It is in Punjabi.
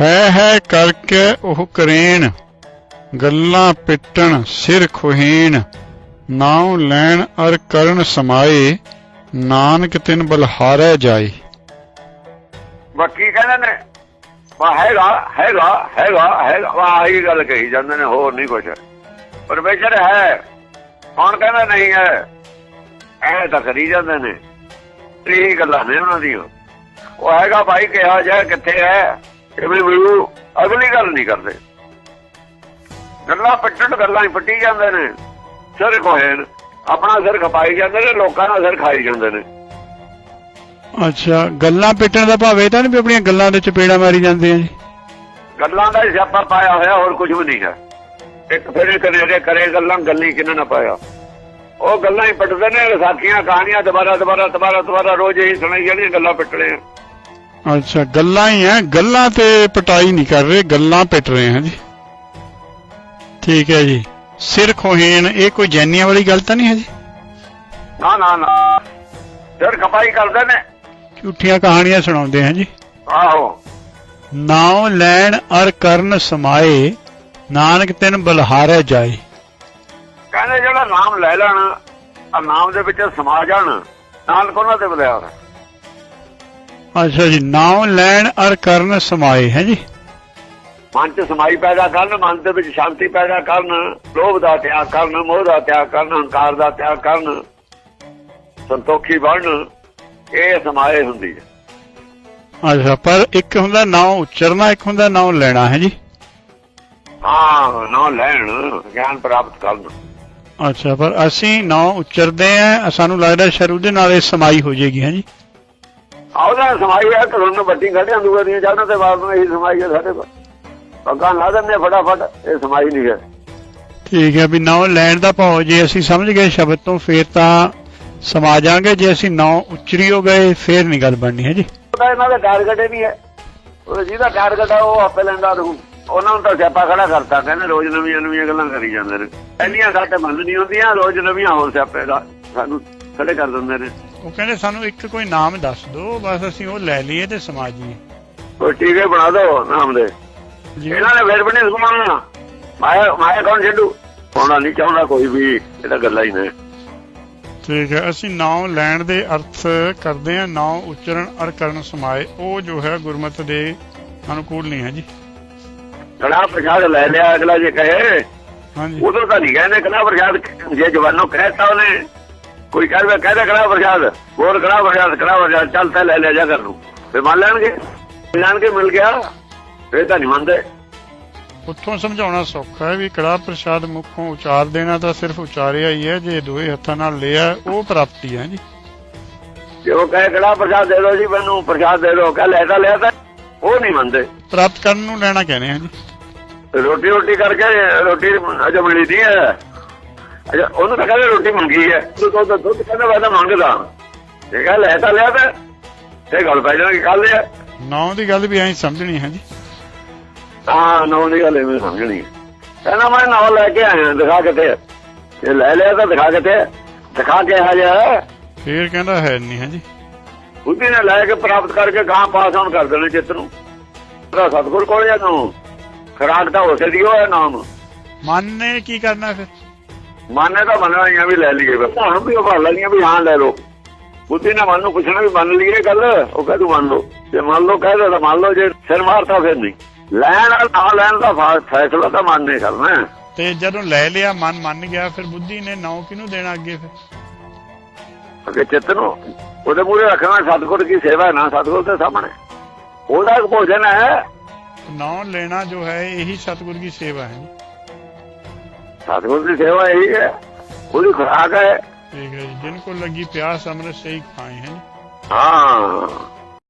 ਹੈ ਹੈ ਕਰਕੇ ਉਹ ਕਰੇਨ ਗੱਲਾਂ ਪਿੱਟਣ ਸਿਰ ਖੁਹੀਣ, ਨਾਉ ਲੈਣ ਅਰ ਕਰਨ ਸਮਾਏ, ਨਾਨਕ ਤਿਨ ਬਲਹਾਰੈ ਜਾਏ। ਬਾਕੀ ਕਹਿੰਦੇ ਨੇ? ਵਾ ਹੈਗਾ ਹੈਗਾ ਹੈਗਾ ਹੈਗਾ ਵਾ ਆਹੀ ਗੱਲ ਕਹੀ ਜਾਂਦੇ ਨੇ, ਹੋਰ ਨਹੀਂ ਕੁਝ ਪਰਮੇਸ਼ਰ ਹੈ, ਕੌਣ ਕਹਿੰਦਾ ਨਹੀਂ ਹੈ? ਐ ਤਾਂ ਕਰੀ ਜਾਂਦੇ ਨੇ। ਇਹੀ ਗੱਲਾਂ ਨੇ ਉਹਨਾਂ ਦੀਆਂ। ਉਹ ਹੈਗਾ ਭਾਈ ਕਿਹਾ ਜਾ ਕਿੱਥੇ ਹੈ? ਕਿਵੇਂ ਮਿਲੂ ਅਗਲੀ ਗੱਲ ਨਹੀਂ ਕਰਦੇ। ਗੱਲਾਂ ਪੱਟਣ ਗੱਲਾਂ ਹੀ ਪੱਟੀ ਜਾਂਦੇ ਨੇ। ਸਿਰ ਕੋਹੇਨ ਆਪਣਾ ਸਿਰ ਖਪਾਈ ਜਾਂਦੇ ਨੇ ਲੋਕਾਂ ਦਾ ਸਿਰ ਖਾਈ ਜਾਂਦੇ ਨੇ। ਅੱਛਾ ਗੱਲਾਂ ਪਿੱਟਣ ਦਾ ਭਾਵ ਇਹ ਤਾਂ ਨਹੀਂ ਵੀ ਆਪਣੀਆਂ ਗੱਲਾਂ ਦੇ ਚਪੇੜਾ ਮਾਰੀ ਜਾਂਦੇ ਆ ਜੀ? ਗੱਲਾਂ ਦਾ ਸਿਆਪਾ ਪਾਇਆ ਹੋਇਆ ਹੋਰ ਕੁਝ ਵੀ ਨਹੀਂ ਹੈ। ਇੱਕ ਫਿਰ ਕਰੇ ਕਰੇ ਗੱਲਾਂ ਗੱਲੀ ਕਿਨਾਂ ਨਾ ਪਾਇਆ? ਉਹ ਗੱਲਾਂ ਹੀ ਪੱਟਦੇ ਨੇ ਸਾਖੀਆਂ ਕਹਾਣੀਆਂ ਦੁਬਾਰਾ ਦੁਬਾਰਾ ਦੁਬਾਰਾ ਦੁਬਾਰਾ ਰੋਜ਼ ਹੀ ਸੁਣਾਈ ਜਾਂਦੀਆਂ ਗੱਲਾਂ ਪੱਟਣੇ ਆ। ਅੱਛਾ ਗੱਲਾਂ ਹੀ ਆ ਗੱਲਾਂ ਤੇ ਪਟਾਈ ਨਹੀਂ ਕਰ ਰਹੇ ਗੱਲਾਂ ਪਿੱਟ ਰਹੇ ਹਾਂ ਜੀ। ਠੀਕ ਹੈ ਜੀ। ਸਿਰ ਖੋਹੇਣ ਇਹ ਕੋਈ ਜੈਨੀਆਂ ਵਾਲੀ ਗੱਲ ਤਾਂ ਨਹੀਂ ਹੈ ਜੀ? ਨਾ ਨਾ ਨਾ। ਸਿਰ ਖਪਾਈ ਕਰਦੇ ਨੇ। ਝੂਠੀਆਂ ਕਹਾਣੀਆਂ ਸੁਣਾਉਂਦੇ ਹਾਂ ਜੀ। ਆਹੋ। ਨਾਉ ਲੈਣ ਅਰ ਕਰਨ ਸਮਾਏ ਨਾਨਕ ਤਿਨ ਬਲਹਾਰੈ ਜਾਏ। ਕਹਿੰਦੇ ਜਿਹੜਾ ਨਾਮ ਲੈ ਲੈਣ ਆ ਨਾਮ ਦੇ ਵਿੱਚ ਸਮਾ ਜਾਣ ਨਾਲ ਕੋਨਾਂ ਤੇ ਬਲਿਆ ਅੱਛਾ ਜੀ ਨਾਉ ਲੈਣ ਅਰ ਕਰਨ ਸਮਾਏ ਹੈ ਜੀ? ਮਨ ਚ ਸਮਾਈ ਪੈਦਾ ਕਰਨ ਮਨ ਦੇ ਵਿੱਚ ਸ਼ਾਂਤੀ ਪੈਦਾ ਕਰਨ ਲੋਭ ਦਾ ਤਿਆਗ ਕਰਨ ਮੋਹ ਦਾ ਤਿਆਗ ਕਰਨ ਹੰਕਾਰ ਦਾ ਤਿਆਗ ਕਰਨ ਸੰਤੋਖੀ ਬਣਨ ਇਹ ਸਮਾਏ ਹੁੰਦੀ ਹੈ। ਅੱਛਾ ਪਰ ਇੱਕ ਹੁੰਦਾ ਨਾਉ ਉਚਰਨਾ ਇੱਕ ਹੁੰਦਾ ਨਾਉ ਲੈਣਾ ਹੈ ਜੀ? ਹਾਂ ਨਾ ਲੈਣ ਗਿਆਨ ਪ੍ਰਾਪਤ ਕਰਨ। ਅੱਛਾ ਪਰ ਅਸੀਂ ਨਾਉ ਉਚਰਦੇ ਆ ਸਾਨੂੰ ਲੱਗਦਾ ਸ਼ਰ ਉਹਦੇ ਨਾਲ ਇਹ ਸਮਾਈ ਹੋ ਜਾਏਗੀ ਹੈ ਜੀ? ਆਉਦਾ ਸਮਾਈ ਹੈ ਤੁਹਾਨੂੰ ਵੱਡੀ ਗੱਡੀਆਂ ਦੂਰ ਦੀਆਂ ਚਾਹਨਾਂ ਤੇ ਬਾਅਦ ਨੂੰ ਇਹੀ ਸਮਾਈ ਹੈ ਸਾਡੇ ਕੋਲ। ਪੱਗਾਂ ਲਾ ਦਿੰਦੇ ਫਟਾਫਟ ਇਹ ਸਮਾਈ ਨਹੀਂ ਹੈ। ਠੀਕ ਹੈ ਵੀ ਨਾਉ ਲੈਣ ਦਾ ਭਾਵ ਜੇ ਅਸੀਂ ਸਮਝ ਗਏ ਸ਼ਬਦ ਤੋਂ ਫੇਰ ਤਾਂ ਸਮਾ ਜਾਾਂਗੇ ਜੇ ਅਸੀਂ ਨਾਉ ਉਚਰੀ ਹੋ ਗਏ ਫੇਰ ਨਹੀਂ ਗੱਲ ਬਣਨੀ ਹੈ ਜੀ? ਉਹਦਾ ਇਹਨਾਂ ਦਾ ਟਾਰਗੇਟ ਨਹੀਂ ਹੈ। ਉਹ ਜਿਹਦਾ ਟਾਰਗੇਟ ਆ ਉਹ ਆਪੇ ਲੈਂਦਾ ਰਹੂ। ਉਹਨਾਂ ਨੂੰ ਤਾਂ ਸਿਆਪਾ ਖੜਾ ਕਰਤਾ ਕਹਿੰਦੇ ਰੋਜ਼ ਨਵੀਆਂ ਨਵੀਆਂ ਗੱਲਾਂ ਕਰੀ ਜਾਂਦੇ ਨੇ। ਇੰਨੀਆਂ ਸਾਡੇ ਮੰਨ ਨਹੀਂ ਹੁੰਦੀਆਂ ਰੋਜ਼ ਨਵੀਆਂ ਹੋਰ ਸਿਆਪੇ ਦਾ ਸਾਨੂੰ ਖੜੇ ਕਰ ਦਿੰਦੇ ਨੇ। ਉਹ ਕਹਿੰਦੇ ਸਾਨੂੰ ਇੱਕ ਕੋਈ ਨਾਮ ਦੱਸ ਦਿਓ ਬਸ ਅਸੀਂ ਉਹ ਲੈ ਲਈਏ ਤੇ ਸਮਾ ਜੀਏ। ਕੋਈ ਟੀਕੇ ਬਣਾ ਦਿਓ ਨਾਮ ਦੇ। ਇਹਨਾਂ ਨੇ ਫਿਰ ਬਣੀ ਸੁਣਾਉਣਾ ਮਾਇਆ ਮਾਇਆ ਕੌਣ ਛੱਡੂ? ਹੋਣਾ ਨਹੀਂ ਚਾਹੁੰਦਾ ਕੋਈ ਵੀ ਇਹ ਤਾਂ ਗੱਲਾਂ ਹੀ ਨੇ। ਠੀਕ ਹੈ ਅਸੀਂ ਨਾਉ ਲੈਣ ਦੇ ਅਰਥ ਕਰਦੇ ਹਾਂ ਨਾਉ ਉਚਰਨ ਅਰ ਕਰਨ ਸਮਾਏ। ਉਹ ਜੋ ਹੈ ਗੁਰਮਤ ਦੇ ਅਨੁਕੂਲ ਨਹੀਂ ਹੈ ਜੀ। ਕੜਾ ਪ੍ਰਸ਼ਾਦ ਲੈ ਲਿਆ ਅਗਲਾ ਜੇ ਕਹੇ ਹਾਂਜੀ। ਉਦੋਂ ਤਾਂ ਨਹੀਂ ਕਹਿੰਦੇ ਕੜਾ ਪ੍ਰਸ਼ਾਦ ਜੇ ਜਵਾਨੋਂ ਕਹਿਤਾ ਉਹਨੇ ਕੋਈ ਕਹਵੇ ਕਹਿੰਦਾ ਕੜਾ ਪ੍ਰਸ਼ਾਦ। ਹੋਰ ਕੜਾ ਪ੍ਰਸ਼ਾਦ ਕੜਾ ਪ੍ਰਸ਼ਾਦ ਚੱਲ ਤਾਂ ਲੈ ਲਿਆ ਜਾ ਕਰ ਨੂੰ। ਫੇ ਮੰਨ ਲੈਣਗੇ। ਜਾਣ ਕੇ ਮਿਲ ਗਿਆ। ਫੇ ਤਾਂ ਨਹੀਂ ਮੰਨਦੇ। ਉੱਥੋਂ ਸਮਝਾਉਣਾ ਸੌਖਾ ਹੈ ਵੀ ਕੜਾ ਪ੍ਰਸ਼ਾਦ ਮੁਖੋਂ ਉਚਾਰ ਦੇਣਾ ਤਾਂ ਸਿਰਫ ਉਚਾਰਿਆ ਹੀ ਹੈ। ਜੇ ਦੋਏ ਹੱਥਾਂ ਨਾਲ ਲਿਆ ਉਹ ਪ੍ਰਾਪਤੀ ਹੈ ਜੀ। ਜੇ ਉਹ ਕਹੇ ਕੜਾ ਪ੍ਰਸ਼ਾਦ ਦੇ ਦਿਓ ਜੀ ਮੈਨੂੰ ਪ੍ਰਸ਼ਾਦ ਦੇ ਦਿਓ। ਕਹ ਲੈ ਤਾਂ ਲਿਆ ਤਾਂ ਉਹ ਨਹੀਂ ਮੰਨਦੇ। ਪ੍ਰਾਪਤ ਕਰਨ ਨੂੰ ਲੈਣਾ ਕਹਿੰਦੇ ਜੀ। ਰੋਟੀ ਰੋਟੀ ਕਰਕੇ ਰੋਟੀ ਅਜੇ ਮਿਲੀ ਨਹੀਂ ਹੈ। ਅਜਾ ਉਹਨੂੰ ਤਾਂ ਕਹਿੰਦੇ ਰੋਟੀ ਮੰਗੀ ਹੈ। ਤੂੰ ਤਾਂ ਦੁੱਧ ਕਹਿੰਦਾ ਤਾਂ ਮੰਗਦਾ। ਇਹ ਕਹ ਲੈ ਤਾਂ ਲਿਆ ਤਾਂ ਇਹ ਗੱਲ ਪੈ ਜਾਣਾ ਕਿ ਕੱਲ ਲਿਆ। ਨਾਉ ਦੀ ਗੱਲ ਵੀ ਐਂ ਸਮਝਣੀ ਹੈ ਜੀ। ਹਾਂ ਨੌ ਦੀ ਗੱਲ ਐਵੇਂ ਸਮਝਣੀ ਕਹਿੰਦਾ ਮੈਂ ਨੌ ਲੈ ਕੇ ਆਇਆ ਦਿਖਾ ਕਿਤੇ ਇਹ ਲੈ ਲਿਆ ਤਾਂ ਦਿਖਾ ਕਿਤੇ ਦਿਖਾ ਕੇ ਆ ਜਾ। ਫੇਰ ਕਹਿੰਦਾ ਹੈ ਨਹੀਂ ਹੈ ਜੀ। ਬੁੱਧੀ ਨੇ ਲੈ ਕੇ ਪ੍ਰਾਪਤ ਕਰਕੇ ਗਾਂ ਪਾਸ ਆਨ ਕਰ ਦੇਣੇ ਚਿੱਤ ਨੂੰ। ਤੇਰਾ ਸਤਿਗੁਰ ਕੋਲ ਜਾਂ ਨੂੰ? ਖਰਾਕ ਤਾਂ ਉਸੇ ਦੀ ਹੋਇਆ ਨਾਮ ਮਨ ਨੇ। ਕੀ ਕਰਨਾ ਫਿਰ? ਮੰਨੇ ਆ ਵੀ ਲੈ ਲਈਏ ਬਸ ਹੁਣ ਵੀ ਉਹ ਲੈਣੀਆਂ ਵੀ ਹਾਂ ਲੈ ਲਓ। ਬੁੱਧੀ ਨੇ ਮਨ ਨੂੰ ਪੁੱਛਣਾ ਵੀ ਮੰਨ ਲਈਏ ਗੱਲ ਉਹ ਕਹ ਤੂੰ ਮੰਨ ਲਓ। ਜੇ ਮੰਨ ਲਓ ਕਹਿ ਤਾਂ ਮੰਨ ਲਓ ਜੇ ਸਿਰ ਮਾਰਤਾ ਫਿਰ ਨਹੀਂ। ਲੈਣ ਨਾਲ ਨਾ ਲੈਣ ਦਾ ਫੈਸਲਾ ਤਾਂ ਮਨ ਨੇ ਕਰਨਾ। ਤੇ ਜਦੋਂ ਲੈ ਲਿਆ ਮਨ ਮੰਨ ਗਿਆ ਫਿਰ ਬੁੱਧੀ ਨੇ ਨਾਉ ਕਿਹਨੂੰ ਦੇਣਾ ਅੱਗੇ ਫਿਰ? ਅੱਗੇ ਚਿੱਤ ਨੂੰ। ਉਹਦੇ ਮੂਹਰੇ ਰੱਖਣਾ ਸਤਿਗੁਰ ਦੀ ਸੇਵਾ ਨਾ ਸਤਿਗੁਰ ਦੇ ਸਾਹਮਣੇ। ਉਹਦਾ ਭੋਜਨ ਹੈ। ਨਾਉ ਲੈਣਾ ਜੋ ਹੈ ਇਹੀ ਸਤਿਗੁਰ ਦੀ ਸੇਵਾ ਹੈ। ਸਤਿਗੁਰ ਦੀ ਸੇਵਾ ਇਹੀ ਹੈ। ਉਹਦੀ ਖੁਰਾਕ ਹੈ। ਠੀਕ ਹੈ ਜੀ ਜਿਨ ਕੋ ਲੱਗੀ ਪਿਆਸ ਅੰਮ੍ਰਿਤ ਸਹੀ ਖਾਏ ਹੈ ਜੀ ਹਾਂ।